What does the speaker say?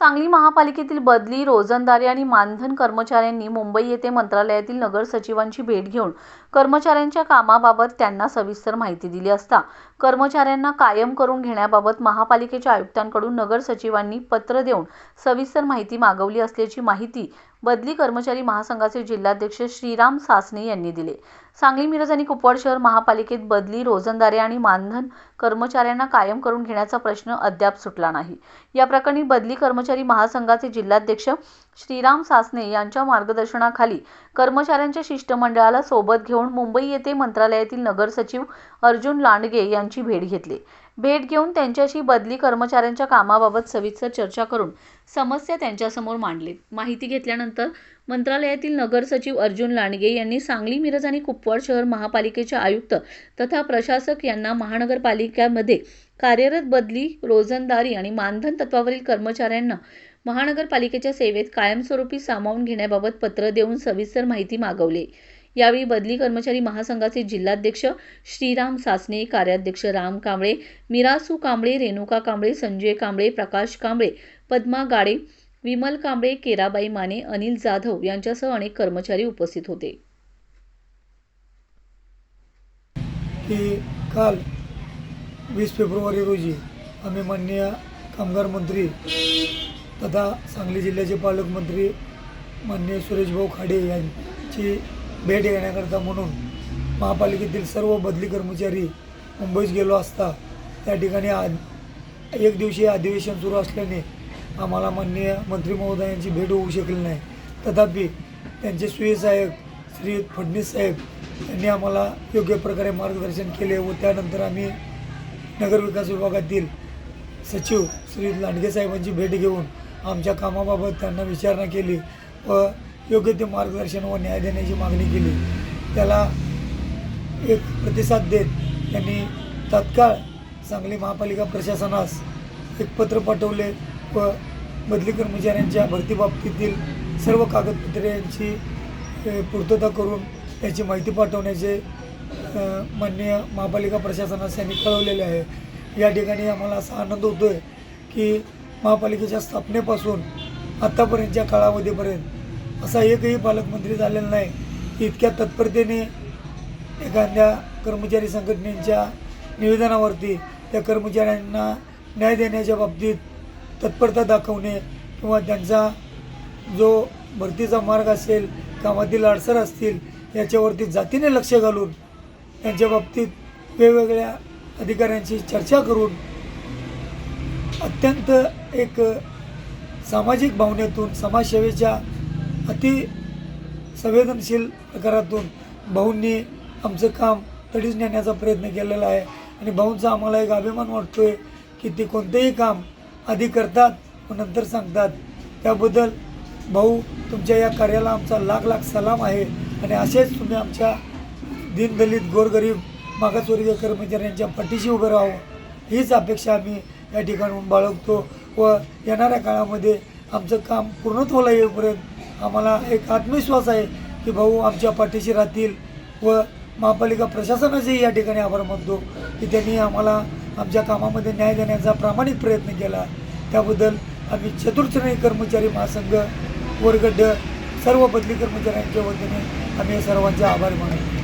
सांगली महापालिकेतील बदली रोजंदारी आणि मानधन कर्मचाऱ्यांनी मुंबई येथे मंत्रालयातील नगर सचिवांची भेट घेऊन कर्मचाऱ्यांच्या कामाबाबत त्यांना सविस्तर माहिती दिली असता कर्मचाऱ्यांना कायम करून घेण्याबाबत महापालिकेच्या आयुक्तांकडून नगर सचिवांनी पत्र देऊन सविस्तर माहिती मागवली असल्याची माहिती बदली कर्मचारी महासंघाचे जिल्हाध्यक्ष श्रीराम सासने यांनी दिले. सांगली मिरज आणि कुपवाड शहर महापालिकेत बदली रोजंदारी आणि मानधन कर्मचाऱ्यांना कायम करून घेण्याचा प्रश्न अद्याप सुटला नाही. या प्रकरणी बदली कर्मचारी महासंघाचे जिल्हाध्यक्ष श्रीराम सासने यांच्या मार्गदर्शनाखाली कर्मचाऱ्यांच्या शिष्टमंडळाला सोबत घेऊन मुंबई येथे मंत्रालयातील नगर सचिव अर्जुन लांडगे यांची भेट घेतली. भेट घेऊन त्यांच्याशी बदली कर्मचाऱ्यांच्या कामाबाबत सविस्तर चर्चा करून समस्या त्यांच्यासमोर मांडली. माहिती घेतल्यानंतर मंत्रालयातील नगर सचिव अर्जुन लांडगे यांनी सांगली मिरज आणि कुपवाड शहर महापालिकेचे आयुक्त तथा प्रशासक यांना महानगरपालिकेमध्ये कार्यरत बदली रोजंदारी आणि मानधन तत्वावरील कर्मचाऱ्यांना महानगरपालिकेच्या सेवेत कायमस्वरूपी सामावून घेण्याबाबत पत्र देऊन सविस्तर माहिती मागवली. यावेळी बदली कर्मचारी महासंघाचे जिल्हाध्यक्ष श्रीराम सासने कार्याध्यक्ष राम कांबळे मिरासू कांबळे रेणुका कांबळे संजय कांबळे प्रकाश कांबळे पद्मा गाडे विमल कांबळे केराबाई माने अनिल जाधव यांच्यासह अनेक कर्मचारी उपस्थित होते. काल वीस फेब्रुवारी रोजी आम्ही माननीय कामगार मंत्री तथा सांगली जिल्ह्याचे पालकमंत्री माननीय सुरेशभाऊ खाडे यांची भेट घेण्याकरता म्हणून महापालिकेतील सर्व बदली कर्मचारी मुंबईत गेलो असता त्या ठिकाणी आ एक दिवशी अधिवेशन सुरू असल्याने आम्हाला माननीय मंत्री महोदयांची भेट होऊ शकली नाही. तथापि त्यांचे सुयसाहेब श्री फडणीस साहेब यांनी आम्हाला योग्य प्रकारे मार्गदर्शन केले व त्यानंतर आम्ही नगरविकास विभागातील सचिव श्री लांडगे साहेबांची भेट घेऊन आमच्या कामाबाबत त्यांना विचारणा केली व योग्य ते मार्गदर्शन व न्याय देण्याची मागणी केली. त्याला एक प्रतिसाद देत त्यांनी तात्काळ सांगली महापालिका प्रशासनास एक पत्र पाठवले व बदली कर्मचाऱ्यांच्या भरतीबाबतीतील सर्व कागदपत्रे यांची पूर्तता करून त्याची माहिती पाठवण्याचे माननीय महापालिका प्रशासनास त्यांनी कळवलेले आहे. या ठिकाणी आम्हाला असा आनंद होतो आहे की महापालिकेच्या स्थापनेपासून आत्तापर्यंतच्या काळामध्येपर्यंत असा एकही पालकमंत्री झालेला नाही. की इतक्या तत्परतेने एखाद्या कर्मचारी संघटनेच्या निवेदनावरती त्या कर्मचाऱ्यांना न्याय देण्याच्या बाबतीत तत्परता दाखवणे किंवा त्यांचा जो भरतीचा मार्ग असेल कामातील अडसर असतील याच्यावरती जातीने लक्ष घालून त्यांच्या बाबतीत वेगवेगळ्या अधिकाऱ्यांशी चर्चा करून अत्यंत एक सामाजिक भावनेतून समाजसेवेच्या अति संवेदनशील प्रकारातून भाऊंनी आमचं काम तडीच नेण्याचा प्रयत्न केलेला आहे. आणि भाऊंचा आम्हाला एक अभिमान वाटतो आहे की ते कोणतेही काम आधी करतात व नंतर सांगतात. त्याबद्दल भाऊ तुमच्या या कार्याला आमचा लाख लाख सलाम आहे. आणि असेच तुम्ही आमच्या दीनदलित गोरगरीब मागासवर्गीय कर्मचाऱ्यांच्या पाठीशी उभं राहावं हीच अपेक्षा आम्ही या ठिकाणून बाळगतो व येणाऱ्या काळामध्ये आमचं काम पूर्णत्वाला येईपर्यंत आम्हाला एक आत्मविश्वास आहे की भाऊ आमच्या पाठीशी राहतील व महापालिका प्रशासनाचेही या ठिकाणी आभार मानतो की त्यांनी आम्हाला आमच्या कामामध्ये न्याय देण्याचा प्रामाणिक प्रयत्न केला. त्याबद्दल आम्ही चतुर्थश्रेणी कर्मचारी महासंघ वर्गड सर्व बदली कर्मचाऱ्यांच्या वतीने आम्ही सर्वांचे आभार मानतो.